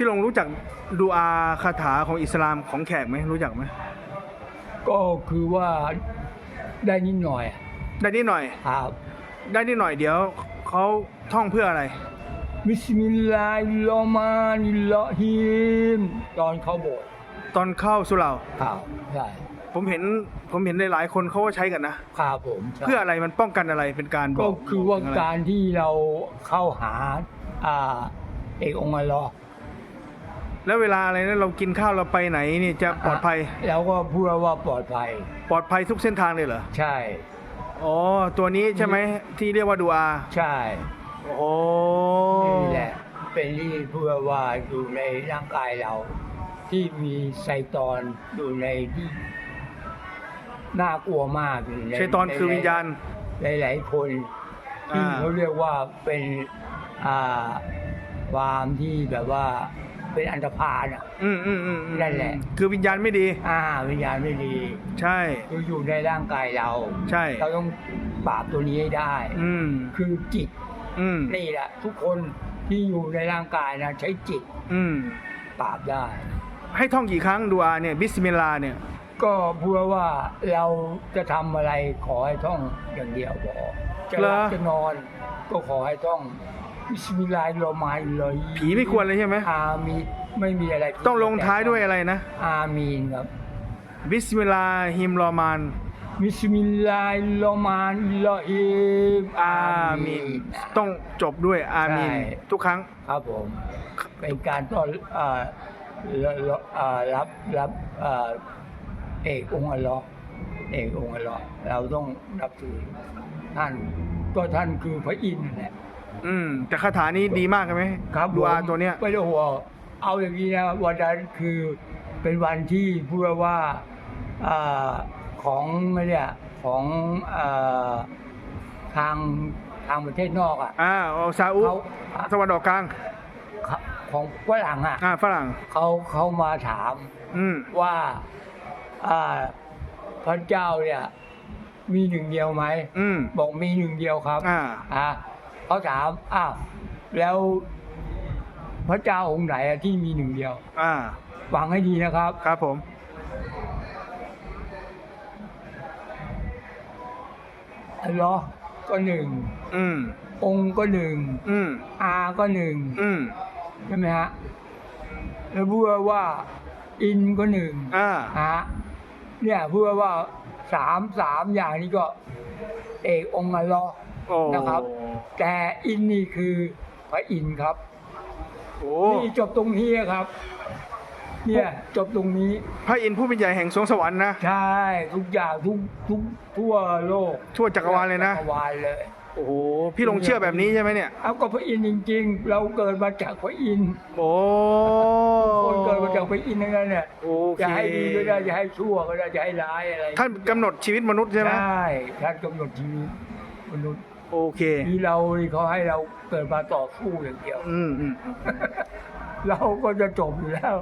พี่ลงรู้จักดูอาคาถาของอิสลามของแขกไหมรู้จักไหมก็คือว่าได้นิดหน่อยได้นิดหน่อย ครับ ได้นิดหน่อยเดี๋ยวเขาท่องเพื่ออะไร บิสมิลลาฮิรเราะห์มานิรเราะฮีมตอนเขาโบสถ์ตอนเข้าสุเหราครับใช่ผมเห็นผมเห็นหลายๆคนเขาก็ใช้กันนะครับผมใช่เพื่ออะไรมันป้องกันอะไรเป็นการบก็อกคือว่าะไรการที่เราเข้าหาอ่าเอกองค์อัลลอฮ์ แล้วเวลาอะไรนะเรากินข้าวเราไปไหนนี่จะปลอดภัยแล้วก็พูดว่าปลอดภัย ปลอดภัยทุกเส้นทางเลยเหรอ ใช่ อ๋อ ตัวนี้ใช่ไหมที่เรียกว่าดูอา ใช่ โอ้นี่แหละ เป็นที่เพื่อว่าอยู่ในร่างกายเรา ที่มีไซตอนอยู่ในที่น่ากลัวมากอยู่ในชัยตอนคือวิญญาณหลายๆคนที่อ่าเขาเรียกว่าเป็นอ่า ความที่แบบว่าเป็นอันธพาลอะ อืมอืมอืมอืมนั่นแหละ คือวิญญาณไม่ดี อ่า วิญญาณไม่ดีใช่คืออยู่ในร่างกายเรา ใช่ เราต้องปราบตัวนี้ให้ได้ อืม คือจิต อืม นี่แหละ ทุกคนที่อยู่ในร่างกายนะใช้จิตอืม ปราบได้ ให้ท่องกี่ครั้งดูอาเนี่ย บิสมิลลาห์เนี่ย ก็เพื่อว่าเราจะทำอะไรขอให้ท่องอย่างเดียวพอจะหลับเหรอ จะนอน ก็ขอให้ท่อง บิสมิลลาฮิรเราะห์มานิรเราะฮีมผีไม่ควรเลยใช่ไหม อามีนไม่มีอะไรต้องลงท้ายด้วยอะไรนะ อามีนครับบิสมิลลาฮิมรอมาน บิสมิลลาฮิรเราะห์มานิรเราะฮีมอามีนต้องจบด้วยอามีนใช่ ทุกครั้ง ครับผมเป็นการต้อนเอ่อรับเอ่อรับรับเอ่อเอกองค์อัลลอฮ์เอกองค์อัลลอฮ์เราต้องนับถือท่านก็ท่านคือพระอินทร์นั่นแหละ อืมแต่คาถานี้ดีมากใช่ไหมครับดูอาผมตัวเนี้ย ไม่ต้องห่วงเอาอย่างนี้นะวันนั้นคือเป็นวันที่พูดว่าอ่าของเนี่ยของอ่าทางทางประเทศนอกอะ อ่าเอาซาอุเขาตะวันออกกลาง เขาของฝรั่งอะอ่าฝรั่ง เขาเขามาถามอืม ว่าอ่าพระเจ้าเนี่ยมีหนึ่งเดียวไหม อืม บอกมีหนึ่งเดียวครับอ่า อ่า เขาถามอ้าวแล้วพระเจ้าองค์ไหนอะที่มีหนึ่งเดียวอ่า ฟังให้ดีนะครับ ครับผม อัลลอฮ์ก็หนึ่ง อืม องค์ก็หนึ่ง อืม อาก็หนึ่งอืม ใช่ไหมฮะแล้วพูดว่า อินก็หนึ่งอ่า ฮะเนี่ยพูดว่าสามสามอย่างนี้ก็ เอกองค์อัลลอฮ์ โอ้ นะครับ แต่อินนี่คือพระอินทร์ครับ โอ้นี่จบตรงนี้ครับ เนี่ยจบตรงนี้ พระอินทร์ผู้เป็นใหญ่แห่งสวงสวรรค์นะ ใช่ทุกอย่างทุกทุกทั่วโลกทั่วจักรวาลเลยนะ จักรวาลเลย โอ้โห พี่ลงเชื่อแบบนี้ใช่ไหมเนี่ย เอาก็พระอินทร์จริง ๆ เราเกิดมาจากพระอินทร์โอ้คนเกิดมาจากพระอินทร์ทั้งนั้นเนี่ยโอเคจะให้ดีก็ได้จะให้ชั่วก็ได้จะให้ร้ายอะไรท่านกำหนดชีวิตมนุษย์ใช่ไหมใช่ท่านกำหนดชีวิตมนุษย์ โอเคที่เราเขาให้เราเกิดมาต่อสู้อย่างเดียว อืมอืม เราก็จะจบอยู่แล้ว